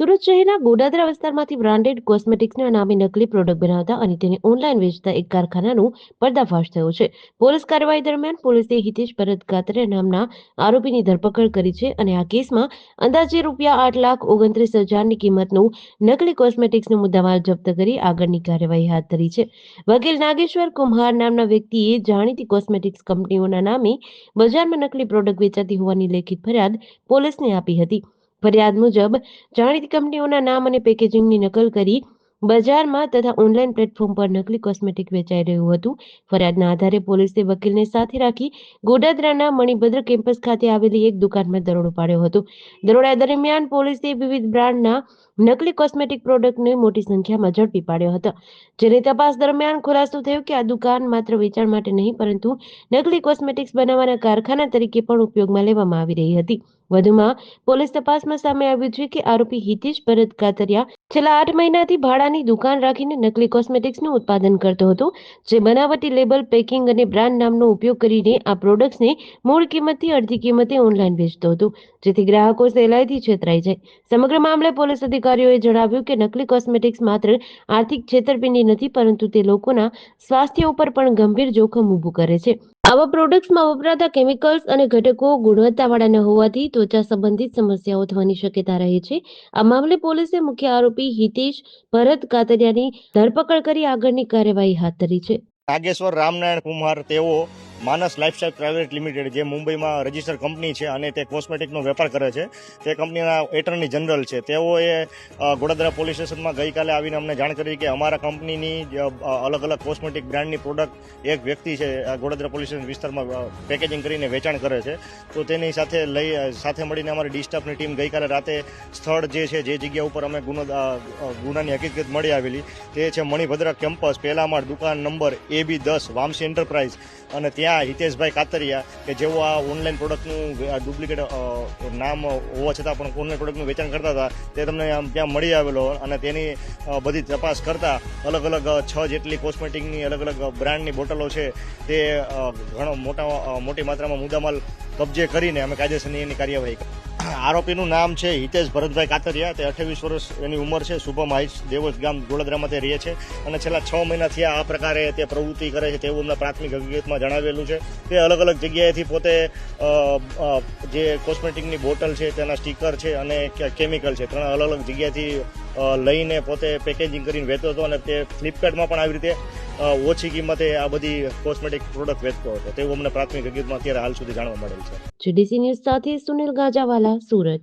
સુરત શહેરના ગોડાદરા વિસ્તારમાંથી બ્રાન્ડેડ કોસ્મેટિક્સના નામે નકલી પ્રોડક્ટ બનાવતા અને તેને ઓનલાઈન વેચતા એક કારખાનાનું પર્દાફાશ થયો છે. પોલીસ કાર્યવાહી દરમિયાન પોલીસે હિતેશ ભરત ગાત્રે નામના આરોપીની ધરપકડ કરી છે અને આ કેસમાં અંદાજે રૂપિયા આઠ લાખ ઓગણત્રીસ હજારની કિંમતનું નકલી કોસ્મેટિક્સનો મુદ્દામાલ જપ્ત કરી આગળની કાર્યવાહી હાથ ધરી છે. વકીલ નાગેશ્વર કુમ્હાર નામના વ્યક્તિએ જાણીતી કોસ્મેટિક્સ કંપનીઓના નામે બજારમાં નકલી પ્રોડક્ટ વેચાતી હોવાની લેખિત ફરિયાદ પોલીસને આપી હતી. ફરિયાદ મુજબ જાણીતી કંપનીઓના નામ અને પેકેજિંગની નકલ કરી બજારમાં તથા ઓનલાઈન પ્લેટફોર્મ પર નકલી કોસ્મેટિક વેચાઈ રહ્યું હતું. ફરિયાદના આધારે પોલીસે વકીલને સાથે રાખી ગોડાદરાના મણિભદ્ર કેમ્પસ ખાતે આવેલી એક દુકાનમાં દરોડો પાડ્યો હતો. દરોડા દરમિયાન પોલીસે વિવિધ બ્રાન્ડના નકલી કોસ્મેટિક પ્રોડક્ટને મોટી સંખ્યામાં ઝડપી પાડ્યો હતો. જેની તપાસ દરમિયાન ખુલાસો થયો કે આ દુકાન માત્ર વેચાણ માટે નહીં, પરંતુ નકલી કોસ્મેટિક્સ બનાવવાના કારખાના તરીકે પણ ઉપયોગમાં લેવામાં આવી રહી હતી. વધુમાં, પોલીસ તપાસમાં સામે આવ્યું છે કે આરોપી હિતેશ ભરત કાતરિયા છેલ્લા આઠ મહિનાથી ભાડાની દુકાન રાખીને નકલી કોસ્મેટિક્સનું ઉત્પાદન કરતો હતો, જે બનાવટી લેબલ પેકિંગ અને બ્રાન્ડ નામનો ઉપયોગ કરીને આ પ્રોડક્ટ્સને મૂળ કિંમતથી અડધી કિંમતે ઓનલાઈન વેચતો હતો, જેથી ગ્રાહકો સહેલાઈથી છેતરાઈ જાય. સમગ્ર મામલે પોલીસ અધિકારીઓએ જણાવ્યું કે નકલી કોસ્મેટિક્સ માત્ર આર્થિક છેતરપિંડી નથી, પરંતુ તે લોકોના સ્વાસ્થ્ય ઉપર પણ ગંભીર જોખમ ઊભું કરે છે. આવા પ્રોડક્ટ્સમાં વપરાતા કેમિકલ્સ અને ઘટકો ગુણવત્તાવાળા ન હોવાથી ત્વચા સંબંધિત સમસ્યાઓ થવાની શક્યતા રહે છે. આ મામલે પોલીસે મુખ્ય આરોપી હિતેશ ભરત કાતરિયાની ધરપકડ કરી આગળની કાર્યવાહી હાથ ધરી છે. નાગેશ્વર રામનારાયણ કુમાર તેઓ માનસ લાઇફસ્ટાઇલ પ્રાઇવેટ લિમિટેડ, જે મુંબઈમાં રજિસ્ટર કંપની છે અને તે કોસ્મેટિકનો વેપાર કરે છે, તે કંપનીના એટર્ની જનરલ છે. તેઓએ ગોડાદરા પોલીસ સ્ટેશનમાં ગઈકાલે આવીને અમને જાણ કરી કે અમારા કંપનીની અલગ અલગ કોસ્મેટિક બ્રાન્ડની પ્રોડક્ટ એક વ્યક્તિ છે ગોડાદરા પોલીસ સ્ટેશન વિસ્તારમાં પેકેજિંગ કરીને વેચાણ કરે છે. તો તેની સાથે લઈ સાથે મળીને અમારી ડિસ્ટાફની ટીમ ગઈકાલે રાતે સ્થળ જે છે, જે જગ્યા ઉપર અમે ગુનો ગુનાની હકીકત મળી આવેલી, તે છે મણિભદ્રા કેમ્પસ, પહેલા માળ દુકાન નંબર એ બી દસ, વામસી એન્ટરપ્રાઇઝ. અને ત્યાં હિતેશભાઈ કાતરિયા, કે જેઓ આ ઓનલાઈન પ્રોડક્ટનું ડુપ્લિકેટ નામ હોવા છતાં પણ ઓનલાઈન પ્રોડક્ટનું વેચાણ કરતા હતા, તે તમને ત્યાં મળી આવેલો અને તેની બધી તપાસ કરતા અલગ અલગ છ જેટલી કોસ્મેટિકની અલગ અલગ બ્રાન્ડની બોટલો છે, તે ઘણો મોટા મોટી માત્રામાં મુદ્દામાલ કબજે કરીને અમે કાયદેસરની એની કાર્યવાહી કરી. આરોપીનું નામ છે હિતેશ ભરતભાઈ કાતરિયા. તે અઠ્યાવીસ વર્ષ એની ઉંમર છે. શુભમ હાઈટ્સ દેવસ ગામ ગોળદરામાં તે રહે છે અને છેલ્લા છ મહિનાથી આ પ્રકારે તે પ્રવૃત્તિ કરે છે તેવું એમના પ્રાથમિક હકીકતમાં જણાવેલું છે. તે અલગ અલગ જગ્યાએથી પોતે જે કોસ્મેટિકની બોટલ છે, તેના સ્ટીકર છે અને કેમિકલ છે, ત્રણ અલગ અલગ જગ્યાએથી લઈને પોતે પેકેજિંગ કરીને વેચતો હતો અને તે ફ્લિપકાર્ટમાં પણ આવી રીતે ઓછી કિંમતે આ બધી કોસ્મેટિક પ્રોડક્ટ વેચતો હતો. તેવું અમને પ્રાથમિક હકીકતમાં અત્યારે હાલ સુધી જાણવા મળેલ છે. જીડીસી ન્યૂઝ સાથે સુનિલ ગાજાવાલા, સુરત.